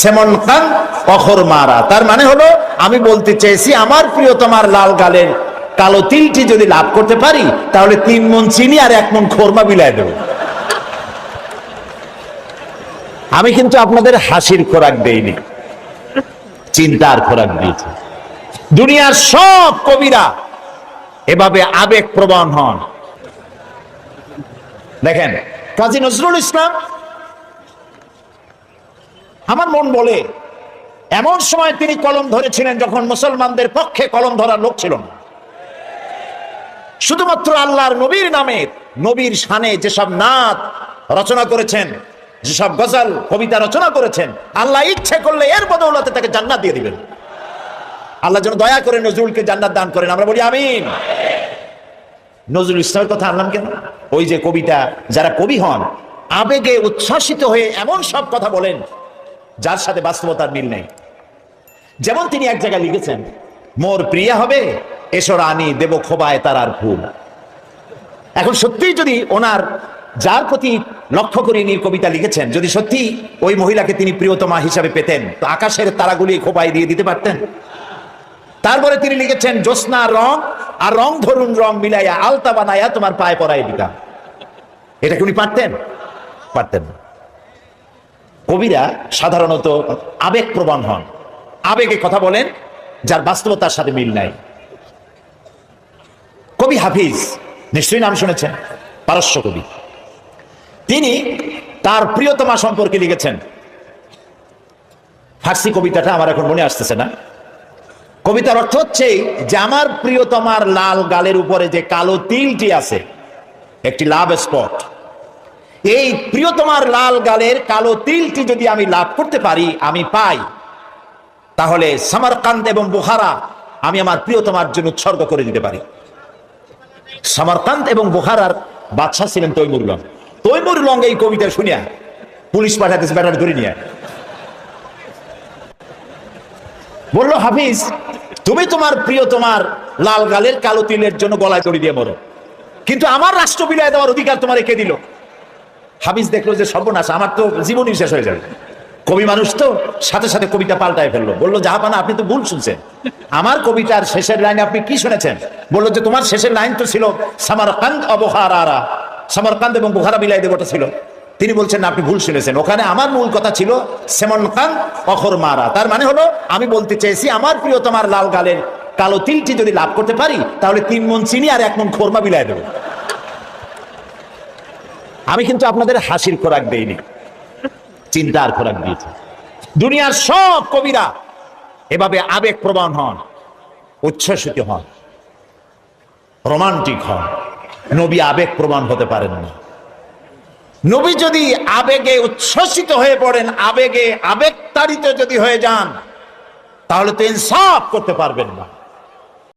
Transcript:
সেমন খান অখর মারা। তার মানে হলো, আমি বলতে চেয়েছি আমার প্রিয়তমার লাল গালের কালো তিলটি যদি লাভ করতে পারি, তাহলে তিন মন চিনি আর এক মন খোরমা বিলাই দেব। আমি কিন্তু আপনাদের হাসির খোরাক দেইনি, চিন্তার খোরাক দিয়েছি। দুনিয়ার সব কবিরা এভাবে আবেগ প্রবণ হন। দেখেন, কাজী নজরুল ইসলাম আমার মন বলে, এমন সময় তিনি কলম ধরেছিলেন যখন মুসলমানদের পক্ষে কলম ধরার লোক ছিল না। শুধুমাত্র আল্লাহর নবীর নামে, নবীর শানে যেসব নাত রচনা করেছেন, যেসব গজল, কবিতা রচনা করেছেন, আল্লাহ ইচ্ছে করলে এর বদৌলতে তাকে জান্নাত দিয়ে দিবেন। আল্লাহ যেন দয়া করে নজরুলকে জান্নাত দান করেন, আমরা বলি আমিন। নজরুল ইসলামের কথা আনলাম কেন? ওই যে কবিতা, যারা কবি হন, আবেগে উচ্ছ্বাসিত হয়ে এমন সব কথা বলেন যার সাথে বাস্তবতার মিল নেই। যেমন তিনি এক জায়গায় লিখেছেন, মোর প্রিয়া হবে এসো রানী দেব খোবায় তারার ফুল। এখন সত্যিই যদি ওনার যার প্রতি লক্ষ্য করে নিয়ে কবিতা লিখেছেন, যদি সত্যি ওই মহিলাকে তিনি প্রিয়তমা হিসাবে পেতেন, তো আকাশের তারাগুলি খোবায় দিয়ে দিতে পারতেন। তারপরে তিনি লিখেছেন, জ্যোৎস্না রং আর রং ধরুন রং মিলাইয়া আলতা বানাইয়া তোমার পায়ে পরাই দিতাম। এটা কি উনি পারতেন? পারতেন না। কবিরা সাধারণত আবেগ প্রবণ হন। আবেগে কথা বলেন, যার বাস্তবতার সাথে মিল নাই। কবি হাফিজ, নিশ্চয়ই নাম শুনেছেন, পারস্য কবি। তিনি তার প্রিয়তমা সম্পর্কে লিখেছেন। ফার্সি কবিতাটা আমার এখন মনে আসতেছে না। কবিতার অর্থ হচ্ছে যে আমার প্রিয়তমার লাল গালের উপরে যে কালো তিলটি আছে, একটি লাভ স্পট এই প্রিয়তমার লাল গালের কালো তিলটি যদি আমি লাভ করতে পারি, আমি পাই। তাহলে সামারকান্দ এবং বুহারা আমি আমার প্রিয়তমার জন্য উৎসর্গ করে দিতে পারি। সামারকান্দ এবং বুহারার বাদশাহ ছিলেন তৈমুর লং। তৈমুর লং এই কবিতা শুনিয়া, পুলিশ পাঠাতেছে ব্যাটার ধরে নিয়ে বলল, হাফিজ, তুমি তোমার প্রিয় তোমার লাল গালের কালো তিলের জন্য গলায় দড়ি দিয়ে মরো। কিন্তু আমার রাষ্ট্র বিদায় দেওয়ার অধিকার তোমার রেখে দিল? হাফিজ দেখল যে সর্বনাশ, আমার তো জীবনই শেষ হয়ে যাবে। কবি মানুষ তো সাথে সাথে কবিতা পাল্টায় ফেলল। বলল জাহাপানা আপনি তো ভুল শুনছেন। আমার কবিতার শেষের লাইনে আপনি কি শুনেছেন? বলল যে, তোমার শেষের লাইন তো ছিল, সামারকান্দ অবহারা সামারকান্দ এবং বুহারা বিলাই দেবটা ছিল। তিনি বলছেন, আপনি ভুল শুনেছেন। ওখানে আমার মূল কথা ছিল সেমন খান অখর মারা তার মানে হলো, আমি বলতে চেয়েছি, আমার প্রিয় তোমার লাল গালের কালো তিলটি যদি লাভ করতে পারি, তাহলে তিন মন চিনি আর এক মন খোরমা বিলাই দেবো। আমি কিন্তু আপনাদের হাসির খোরাক দেইনি, চিন্তার খোরাক দিয়েছি। দুনিয়ার সব কবিরা এভাবে আবেগ প্রবণ হন, উচ্ছ্বসিত হন, রোমান্টিক হন। নবী আবেগ প্রবণ হতে পারেন না। নবী যদি আবেগে উচ্ছ্বসিত হয়ে পড়েন, আবেগে আবেগ তাড়িত যদি হয়ে যান, তাহলে তো ইনসাফ করতে পারবেন না।